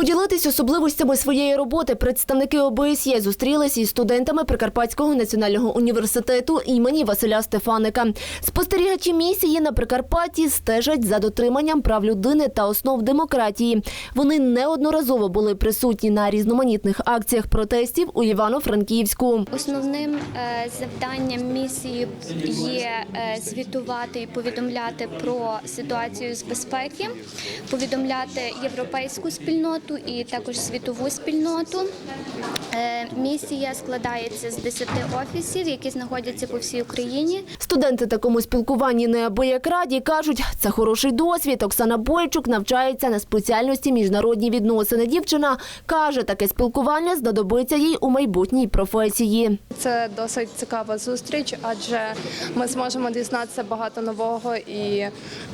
Поділитись особливостями своєї роботи представники ОБСЄ зустрілись із студентами Прикарпатського національного університету імені Василя Стефаника. Спостерігачі місії на Прикарпатті стежать за дотриманням прав людини та основ демократії. Вони неодноразово були присутні на різноманітних акціях протестів у Івано-Франківську. Основним е, завданням місії є е, звітувати і повідомляти про ситуацію з безпеки, повідомляти європейську спільноту і також світову спільноту. Е, Місія складається з 10 офісів, які знаходяться по всій Україні. Студенти такому спілкуванні неабияк раді кажуть, це хороший досвід. Оксана Бойчук навчається на спеціальності міжнародні відносини. Дівчина каже, таке спілкування знадобиться їй у майбутній професії. Це досить цікава зустріч, адже ми зможемо дізнатися багато нового, і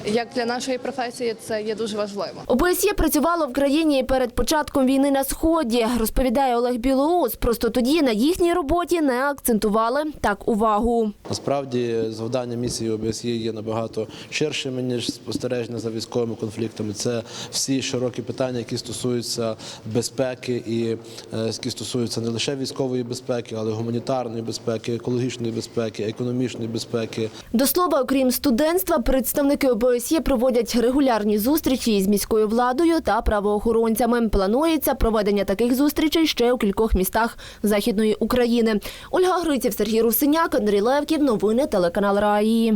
як для нашої професії це є дуже важливо. ОБСЄ працювало в країні і перед початком війни на сході, розповідає Олег Білоус. Просто тоді на їхній роботі не акцентували так увагу. Насправді завдання місії ОБСЄ є набагато ширшими ніж спостереження за військовими конфліктами. Це всі широкі питання, які стосуються безпеки і е, які стосуються не лише військової безпеки, але й гуманітарної безпеки, екологічної безпеки, економічної безпеки. До слова, окрім студентства, представники ОБСЄ проводять регулярні зустрічі із міською владою та правоохоронцями. Планується проведення таких зустрічей ще у кількох містах Західної України. Ольга Гриців, Сергій Русиняк, Андрій Левків. Новини телеканал Раї.